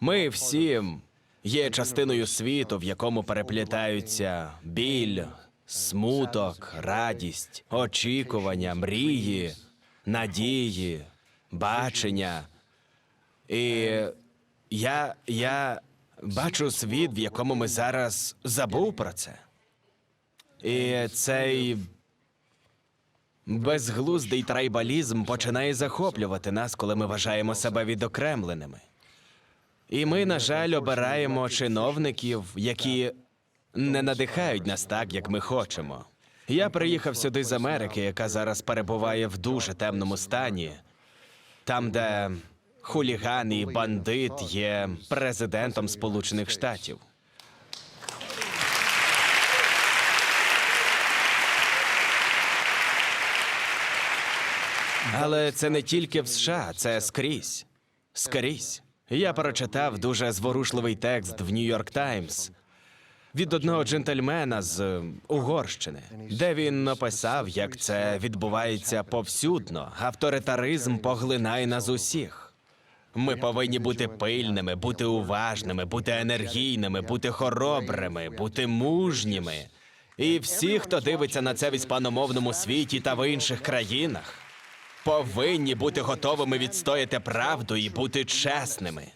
Ми всі є частиною світу, в якому переплітаються біль, смуток, радість, очікування, мрії, надії, бачення. І я, я бачу світ, в якому ми зараз забув про це. І цей безглуздий трайбалізм починає захоплювати нас, коли ми вважаємо себе відокремленими. І ми, на жаль, обираємо чиновників, які не надихають нас так, як ми хочемо. Я приїхав сюди з Америки, яка зараз перебуває в дуже темному стані, там, де хуліган і бандит є президентом Сполучених Штатів. Але це не тільки в США, це скрізь. Скрізь. Я прочитав дуже зворушливий текст в Нью-Йорк Таймс від одного джентльмена з е, Угорщини, де він написав, як це відбувається повсюдно. Авторитаризм поглинає нас усіх. Ми повинні бути пильними, бути уважними, бути енергійними, бути хоробрими, бути мужніми. І всі, хто дивиться на це в іспаномовному світі та в інших країнах, повинні бути готовими відстояти правду і бути чесними.